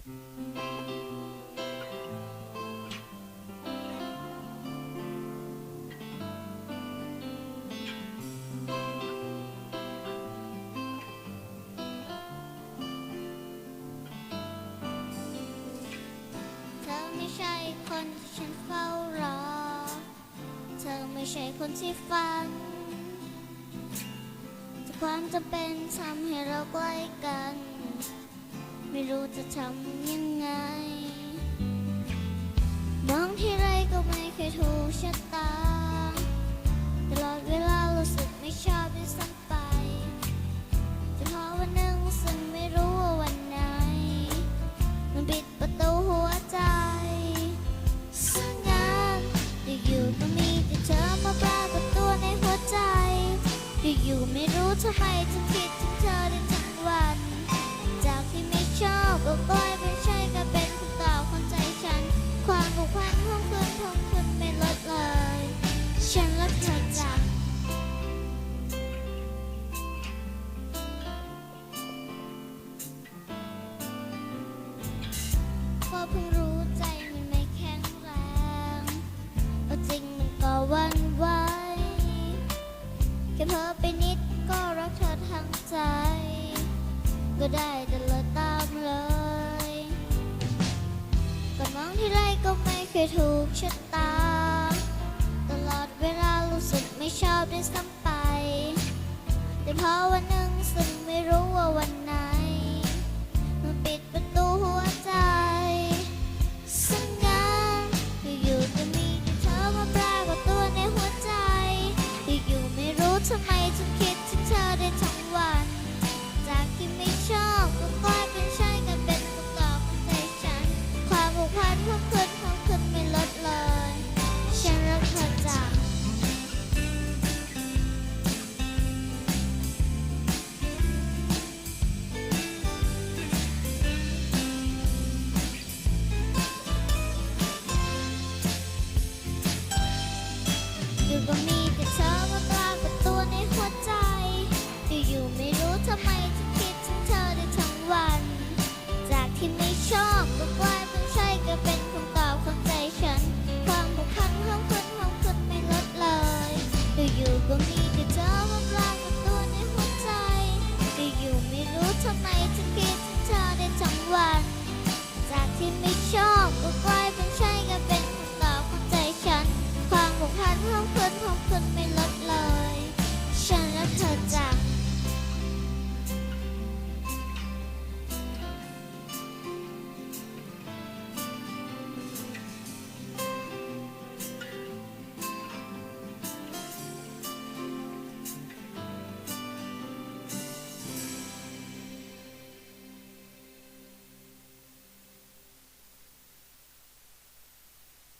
เธอไม่ใช่คนที่ฉันเฝ้ารอ เธอไม่ใช่คนที่ฝัน แต่ความจำเป็นทำให้เราใกล้กัน ไม่รู้จะทำยังไง มองที่ไรก็ไม่เคยถูกชะตา ตลอดเวลารู้สึกไม่ชอบด้วยซ้ำไปจะพอวันหนึ่งซึ่งไม่รู้ว่าวันไหน มันปิดประตูหัวใจสังงานอยู่ๆก็มีแต่เธอมาปรากฏตัวในหัวใจ อยู่ๆไม่รู้ทำไมฉันคิดถึงเธอได้ ชอบก็กลายเป็นใช่ก็เป็นคำตอบของใจฉัน ความผูกพันของคุณของคุณไม่ลดเลย ฉันรักเธอจังก็เพิ่งรู้ใจมันไม่แข็งแรงเอาจริงมันก็วันไหวแค่เพ้อไปนิดก็รักเธอทั้งใจ ก็ได้แต่ เลย ก่อนมองที่ไรก็ไม่เคยถูกชะตา ตลอดเวลารู้สึกไม่ชอบด้วยซ้ำไป แต่พอวัน ทำไมฉันคิดถึงเธอได้ทั้งวัน จากที่ไม่ชอบ